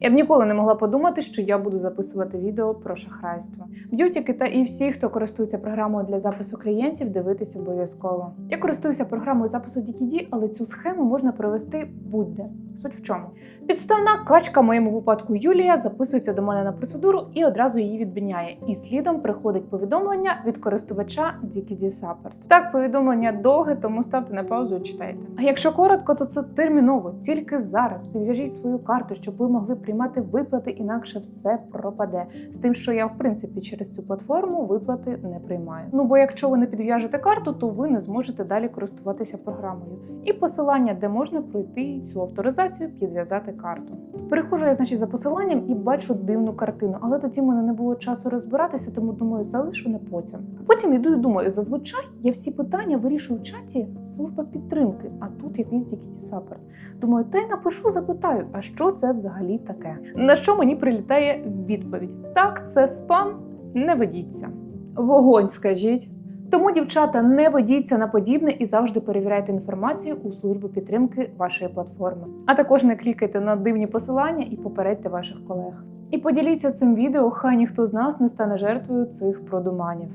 Я б ніколи не могла подумати, що я буду записувати відео про шахрайство. Б'ютіки та і всі, хто користується програмою для запису клієнтів, дивитися обов'язково. Я користуюся програмою запису DKD, але цю схему можна провести будь-де. Суть в чому? Підставна качка, в моєму випадку Юлія, записується до мене на процедуру і одразу її відміняє. І слідом приходить повідомлення від користувача DKD Support. Так, повідомлення довге, тому ставте на паузу і читайте. А якщо коротко, то це терміново. Тільки зараз підв'яжіть свою карту, щоб ви могли приймати виплати, інакше все пропаде. З тим, що я в принципі через цю платформу виплати не приймаю. Ну бо якщо ви не підв'яжете карту, то ви не зможете далі користуватися програмою. І посилання, де можна пройти цю авторизацію, підв'язати карту. Переходжу я, значить, за посиланням і бачу дивну картину, але тоді в мене не було часу розбиратися, тому думаю, залишу на потім. Потім іду і думаю, зазвичай я всі питання вирішую в чаті служба підтримки, а тут якийсь дікіті саппорт. Думаю, та й напишу, запитаю, а що це взагалі таке? На що мені прилітає відповідь: так, це спам, не ведіться. Вогонь, скажіть. Тому, дівчата, не ведіться на подібне і завжди перевіряйте інформацію у службу підтримки вашої платформи. А також не клікайте на дивні посилання і попередьте ваших колег. І поділіться цим відео, хай ніхто з нас не стане жертвою цих продуманів.